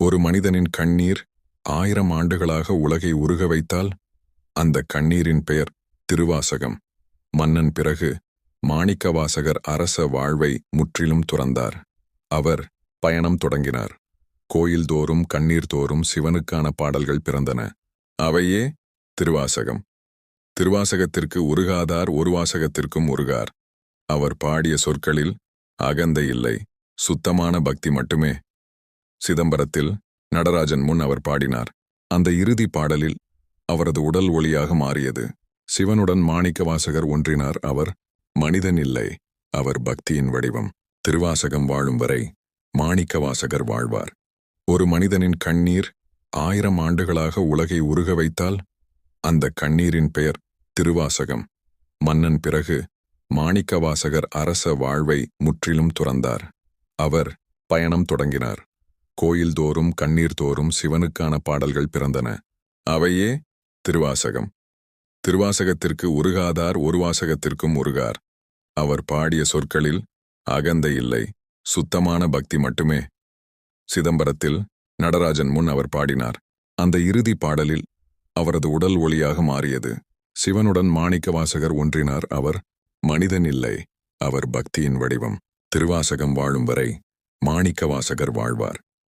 ஒரு மனிதனின் கண்ணீர் ஆயிரம் ஆண்டுகளாக உலகை உருக வைத்தால் அந்த கண்ணீரின் பெயர் திருவாசகம். மன்னன் பிறகு மாணிக்கவாசகர் அரச வாழ்வை முற்றிலும் துறந்தார். அவர் பயணம் தொடங்கினார். கோயில் தோறும் கண்ணீர் தோறும் சிவனுக்கான பாடல்கள் பிறந்தன. அவையே திருவாசகம். திருவாசகத்திற்கு உருகாதார் ஒரு வாசகத்திற்கும் உருகார். அவர் பாடிய சொற்களில் அகந்த இல்லை சுத்தமான பக்தி மட்டுமே சிதம்பரத்தில் நடராஜன் முன் அவர் பாடினார். அந்த இறுதி பாடலில் அவரது உடல் ஒளியாக மாறியது. சிவனுடன் மாணிக்கவாசகர் ஒன்றினார். அவர் மனிதன் இல்லை. அவர் பக்தியின் வடிவம். திருவாசகம் வாழும் வரை மாணிக்கவாசகர் வாழ்வார். ஒரு மனிதனின் கண்ணீர் ஆயிரம் ஆண்டுகளாக உலகை உருக வைத்தால் அந்த கண்ணீரின் பெயர் திருவாசகம். மன்னன் பிறகு மாணிக்கவாசகர் அரச வாழ்வை முற்றிலும் துறந்தார். அவர் பயணம் தொடங்கினார். கோயில் தோறும் கண்ணீர் தோறும் சிவனுக்கான பாடல்கள் பிறந்தன. அவையே திருவாசகம். திருவாசகத்திற்கு உருகாதார் ஒரு வாசகத்திற்கும் உருகார். அவர் பாடிய சொற்களில் அகந்தை இல்லை சுத்தமான பக்தி மட்டுமே. சிதம்பரத்தில் நடராஜன் முன் அவர் பாடினார். அந்த இறுதி பாடலில் அவரது உடல் ஒளியாக மாறியது. சிவனுடன் மாணிக்கவாசகர் ஒன்றினார் அவர் மனிதன் இல்லை அவர் பக்தியின் வடிவம். திருவாசகம் வாழும் வரை மாணிக்கவாசகர் வாழ்வார்.